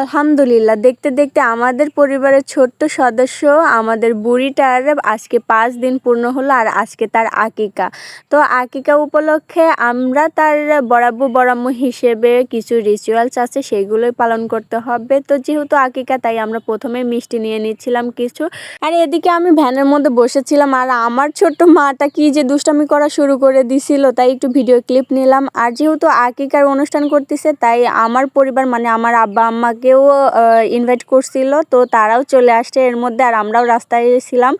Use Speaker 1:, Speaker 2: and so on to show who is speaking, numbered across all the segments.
Speaker 1: আলহামদুলিল্লাহ, দেখতে দেখতে আমাদের পরিবারের ছোট্ট সদস্য, আমাদের বুড়িটার আজকে পাঁচ দিন পূর্ণ হলো আর আজকে তার আকিকা। তো আকিকা উপলক্ষে আমরা তার বরাব্বু, বরাম্মু হিসেবে কিছু রিচুয়ালস আছে সেইগুলোই পালন করতে হবে। তো যেহেতু আকিকা, তাই আমরা প্রথমে মিষ্টি নিয়ে নিচ্ছিলাম কিছু। আর এদিকে আমি ভ্যানের মধ্যে বসেছিলাম আর আমার ছোট্ট মাটা কি যে দুষ্টামি করা শুরু করে দিছিল, তাই একটু ভিডিও ক্লিপ নিলাম। আর যেহেতু আকিকার অনুষ্ঠান করতেছে, তাই আমার পরিবার মানে আমার আব্বা আম্মাকেও ইনভাইট করছিল, তো তারাও চলে আসছে। এর মধ্যে আর আমরাও রাস্তায় ছিলাম।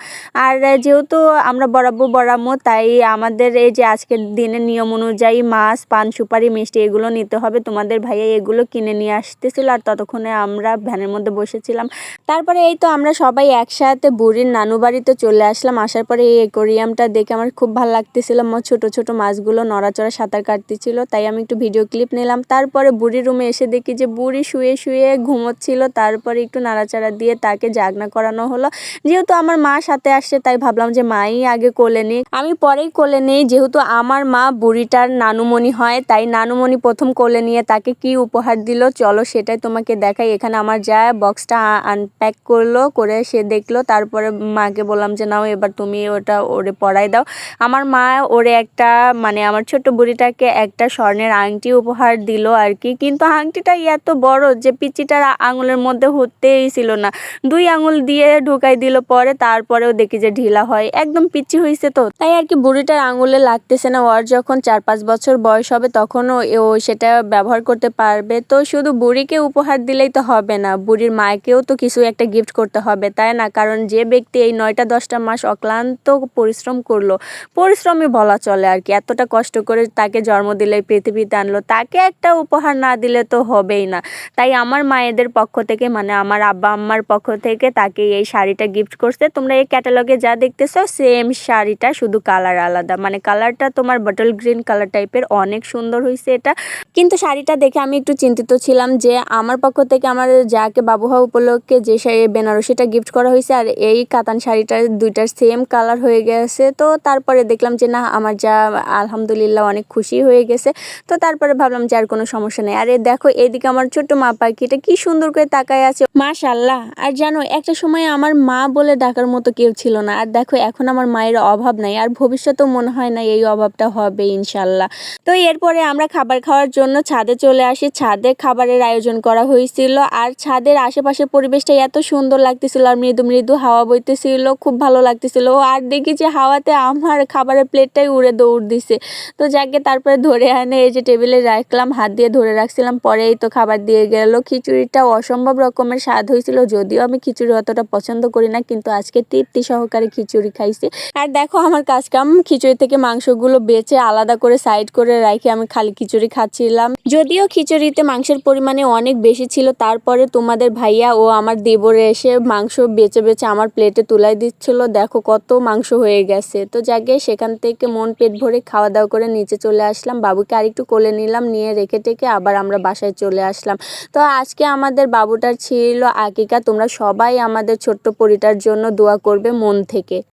Speaker 1: আর যেহেতু আমরা বরাব্বর বরাম্মু তাই আমাদের এই যে আজকের দিনের নিয়ম অনুযায়ী মাছ, পান, সুপারি, মিষ্টি, এগুলো নিতে হবে। তোমাদের ভাইয়া এগুলো কিনে নিয়ে আসতেছিল, আর ততক্ষণে আমরা ভ্যানের মধ্যে বসেছিলাম। তারপরে এই তো আমরা সবাই একসাথে বুড়ির নানু বাড়িতে চলে আসলাম। আসার পরে এই অ্যাকোরিয়ামটা দেখে আমার খুব ভালো লাগতেছিল। আমার ছোট ছোট মাছগুলো নড়াচড়া সাঁতার কাটতেছিল, তাই আমি একটু ভিডিও ক্লিপ নিলাম। তারপরে বুড়ির রুমে এসে দেখি যে বুড়ি শুয়ে শুয়ে ঘুমোচ্ছিল, তারপরে একটু নাড়াচাড়া দিয়ে তাকে জাগনা করানো হলো। যেহেতু আমার মা সাথে আসছে, তাই ভাবলাম যে মাই আগে কোলে নিই আমি পরেই কোলে নিই, যেহেতু আমার মা বুড়িটার নানুমণি হয়, তাই নানুমণি প্রথম কোলে নিয়ে তাকে কি উপহার দিল, চলো সেটাই তোমাকে দেখাই। এখানে আমার যা বক্সটা আনপ্যাক করল, করে সে দেখল, তারপরে মাকে বললাম যে, নাও, এবার তুমি ওটা ওরে পড়াই দাও। আমার মা ওরে একটা মানে আমার ছোট্ট বুড়িটাকে একটা স্বর্ণের আংটি উপহার দিল আর কি। কিন্তু আংটিটা এত বড় যে পিচিটার আঙুলের মধ্যে হতেই ছিল না। দুই আঙুল দিয়ে ঢুকাই দিল, পরে তারপরেও দেখি যে ঢিলা হয়। একদম পিচি হয়েছে তো। তাই আর কি বুড়িটার আঙুলে লাগতেছে না। ওর যখন চার পাঁচ বছর বয়স হবে, তখনও ও সেটা ব্যবহার করতে পারবে। তো শুধু বুড়িকে উপহার দিলেই তো হবে না, বুড়ির মাকেও তো কিছু একটা গিফট করতে হবে, তাই না? কারণ যে ব্যক্তি এই নয়টা দশটা মাস অক্লান্ত পরিশ্রম করল, পরিশ্রমই বলা চলে আর কি। এতটা কষ্ট করে তাকে জন্ম দিলে, পৃথিবীতে আনলো, তাকে একটা উপহার না দিলে তো হবেই না। তাই আমার মায়েদের পক্ষ থেকে মানে আমার আব্বা আম্মার পক্ষ থেকে তাকে এই শাড়িটা গিফট করছে। তোমরা এই ক্যাটালগে যা দেখতেছো সেম শাড়িটা শুধু কালার আলাদা। মানে কালারটা তোমার বটল গ্রিন কালার টাইপের অনেক সুন্দর হয়েছে এটা। কিন্তু শাড়িটা দেখে আমি একটু চিন্তিত ছিলাম যে, আমার পক্ষ থেকে আমার যাকে বাবু হওয়া উপলক্ষে যে শাড়ি বেনারসিটা গিফট করা হয়েছে আর এই কাতান শাড়িটার দুইটার সেম কালার হয়ে গেছে। তো তারপরে দেখলাম যে, না, আমার যা আলহামদুলিল্লাহ অনেক খুশি হয়ে গেছে। তো তারপরে ভাবলাম যে, আর কোনো সমস্যা নেই। আরে দেখো, এদিকে আমার ছোট্ট মা পাখিটা কি সুন্দর করে তাকায় আছে। মাশাল্লাহ আর জানো, একটা সময় আমার মা বলে ডাকার মতো কেউ ছিল না। আর দেখো, এখন আমার মায়ের অভাব নাই। আর ভবিষ্যতেও মনে হয় না এই অভাবটা হবে ইনশাল্লাহ তো এরপরে আমরা খাবার খাওয়ার জন্য ছাদে চলে আসি। ছাদে খাবারের আয়োজন করা হয়েছিল। আর ছাদের আশেপাশের পরিবেশটা এত সুন্দর লাগতেছিল। আর মৃদু মৃদু হাওয়া বইতেছিল, খুব ভালো লাগতেছিল। আর দেখি যে হাওয়াতে আমার খাবারের প্লেটটাই উড়ে দৌড় দিছে। তো যাকে তারপরে ধরে আনে এই যে টেবিলে রাখলাম, হাত দিয়ে ধরে রাখছিলাম। পরেই তো খাবার দিয়ে গেল। খিচুড়িটা অসম্ভব রকমের স্বাদ হয়েছিল, যদিও আমি খিচুড়ি অতটা পছন্দ করি না, কিন্তু আজকে তৃপ্তি সহকারে খিচুড়ি খাইছি। আর দেখো আমার কাজ কাম, খিচুড়ি থেকে মাংসগুলো বেছে আলাদা করে সাইড করে রাখি আমি খালি খিচুড়ি খাচ্ছিলাম। যদিও খিচুড়িতে মাংসের পরিমাণে অনেক বেশি ছিল, তারপরে তোমাদের ভাইয়া ও আমার দেবরে এসে মাংস বেছে বেছে আমার প্লেটে তুলাই দিচ্ছিল, দেখো কত মাংস হয়ে গেছে। তো যাকে সেখান থেকে মন পেট ভরে খাওয়া দাওয়া করে নিচে চলে আসলাম, বাবুকে আরেকটু কোলে নিলাম, নিয়ে রেখে টেকে আবার আমরা বাসায় চলে আসলাম। তো আজকে আমাদের বাবুটার ছিল আকিকা। তোমরা সবাই আমাদের ছোট্ট পরিটার জন্য দোয়া করবে মন থেকে।